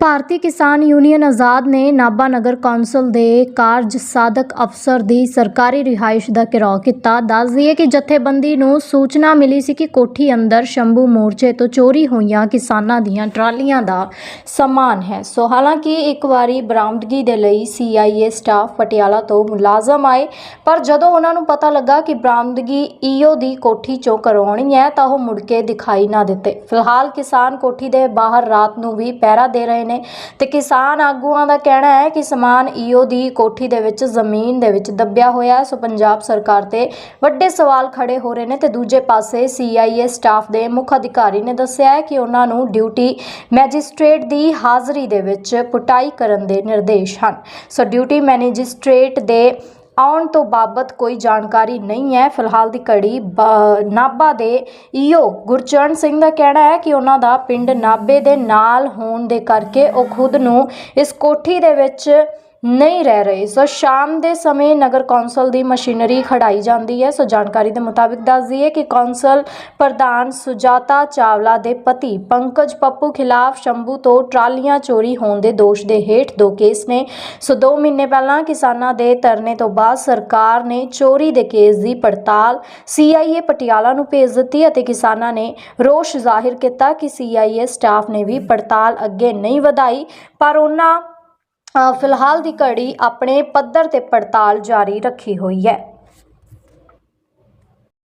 ਭਾਰਤੀ ਕਿਸਾਨ ਯੂਨੀਅਨ ਆਜ਼ਾਦ ਨੇ ਨਾਭਾ ਨਗਰ ਕੌਂਸਲ ਦੇ ਕਾਰਜ ਸਾਧਕ ਅਫਸਰ ਦੀ ਸਰਕਾਰੀ ਰਿਹਾਇਸ਼ ਦਾ ਘਿਰਾਓ ਕੀਤਾ। ਦੱਸ ਦਈਏ ਕਿ ਜਥੇਬੰਦੀ ਨੂੰ ਸੂਚਨਾ ਮਿਲੀ ਸੀ ਕਿ ਕੋਠੀ ਅੰਦਰ ਸ਼ੰਭੂ ਮੋਰਚੇ ਤੋਂ ਚੋਰੀ ਹੋਈਆਂ ਕਿਸਾਨਾਂ ਦੀਆਂ ਟਰਾਲੀਆਂ ਦਾ ਸਮਾਨ ਹੈ। ਸੋ ਹਾਲਾਂਕਿ ਇੱਕ ਵਾਰੀ ਬਰਾਮਦਗੀ ਦੇ ਲਈ ਸੀਆਈਏ ਸਟਾਫ ਪਟਿਆਲਾ ਤੋਂ ਮੁਲਾਜ਼ਮ ਆਏ, ਪਰ ਜਦੋਂ ਉਹਨਾਂ ਨੂੰ ਪਤਾ ਲੱਗਾ ਕਿ ਬਰਾਮਦਗੀ ਈਓ ਦੀ ਕੋਠੀ ਚੋਂ ਕਰਵਾਉਣੀ ਹੈ ਤਾਂ ਉਹ ਮੁੜ ਕੇ ਦਿਖਾਈ ਨਾ ਦਿੱਤੇ। ਫਿਲਹਾਲ ਕਿਸਾਨ ਕੋਠੀ ਦੇ ਬਾਹਰ ਰਾਤ ਨੂੰ ਵੀ ਪਹਿਰਾ ਦੇ ਰਹੇ ਨੇ। ਤੇ ਕਿਸਾਨ ਆਗੂਆਂ ਦਾ ਕਹਿਣਾ ਹੈ ਕਿ ਸਮਾਨ ਈਓ ਦੀ ਕੋਠੀ ਦੇ ਵਿੱਚ, ਜ਼ਮੀਨ ਦੇ ਵਿੱਚ ਦੱਬਿਆ ਹੋਇਆ ਹੈ। ਸੋ ਪੰਜਾਬ ਸਰਕਾਰ ਤੇ ਵੱਡੇ ਸਵਾਲ ਖੜੇ ਹੋ ਰਹੇ ਨੇ। ਤੇ ਦੂਜੇ ਪਾਸੇ ਸੀਆਈਏ ਸਟਾਫ ਦੇ ਮੁੱਖ ਅਧਿਕਾਰੀ ਨੇ ਦੱਸਿਆ ਹੈ ਕਿ ਉਹਨਾਂ ਨੂੰ ਡਿਊਟੀ ਮੈਜਿਸਟ੍ਰੇਟ ਦੀ ਹਾਜ਼ਰੀ ਦੇ ਵਿੱਚ ਪੁਟਾਈ ਕਰਨ ਦੇ ਨਿਰਦੇਸ਼ ਹਨ। ਸੋ ਡਿਊਟੀ ਮੈਜਿਸਟ੍ਰੇਟ ਦੇ ਆਉਣ ਤੋਂ ਬਾਬਤ ਕੋਈ ਜਾਣਕਾਰੀ ਨਹੀਂ ਹੈ। ਫਿਲਹਾਲ ਦੀ ਘੜੀ ਬ- ਨਾਭਾ ਦੇ ਈਓ ਗੁਰਚਰਨ ਸਿੰਘ ਦਾ ਕਹਿਣਾ ਹੈ ਕਿ ਉਹਨਾਂ ਦਾ ਪਿੰਡ ਨਾਭੇ ਦੇ ਨਾਲ ਹੋਣ ਦੇ ਕਰਕੇ ਉਹ ਖੁਦ ਨੂੰ ਇਸ ਕੋਠੀ ਦੇ ਵਿੱਚ ਨਹੀਂ ਰਹਿ ਰਹੇ। ਸੋ ਸ਼ਾਮ ਦੇ ਸਮੇਂ ਨਗਰ ਕੌਂਸਲ ਦੀ ਮਸ਼ੀਨਰੀ ਖੜਾਈ ਜਾਂਦੀ ਹੈ। ਸੋ ਜਾਣਕਾਰੀ ਦੇ ਮੁਤਾਬਿਕ ਦੱਸ ਦਈਏ ਕਿ ਕੌਂਸਲ ਪ੍ਰਧਾਨ ਸੁਜਾਤਾ ਚਾਵਲਾ ਦੇ ਪਤੀ ਪੰਕਜ ਪੱਪੂ ਖਿਲਾਫ ਸ਼ੰਭੂ ਤੋਂ ਟਰਾਲੀਆਂ ਚੋਰੀ ਹੋਣ ਦੇ ਦੋਸ਼ ਦੇ ਹੇਠ ਦੋ ਕੇਸ ਨੇ। ਸੋ 2 ਮਹੀਨੇ ਪਹਿਲਾਂ ਕਿਸਾਨਾਂ ਦੇ ਧਰਨੇ ਤੋਂ ਬਾਅਦ ਸਰਕਾਰ ਨੇ ਚੋਰੀ ਦੇ ਕੇਸ ਦੀ ਪੜਤਾਲ ਸੀਆਈਏ ਪਟਿਆਲਾ ਨੂੰ ਭੇਜ ਦਿੱਤੀ ਅਤੇ ਕਿਸਾਨਾਂ ਨੇ ਰੋਸ਼ ਜ਼ਾਹਿਰ ਕੀਤਾ ਕਿ ਸੀਆਈਏ ਸਟਾਫ ਨੇ ਵੀ ਪੜਤਾਲ ਅੱਗੇ ਨਹੀਂ ਵਧਾਈ। ਪਰ ਉਹਨਾਂ ਫਿਲਹਾਲ ਦੀ ਘੜੀ ਆਪਣੇ ਪੱਧਰ ਤੇ ਪੜਤਾਲ ਜਾਰੀ ਰੱਖੀ ਹੋਈ ਹੈ।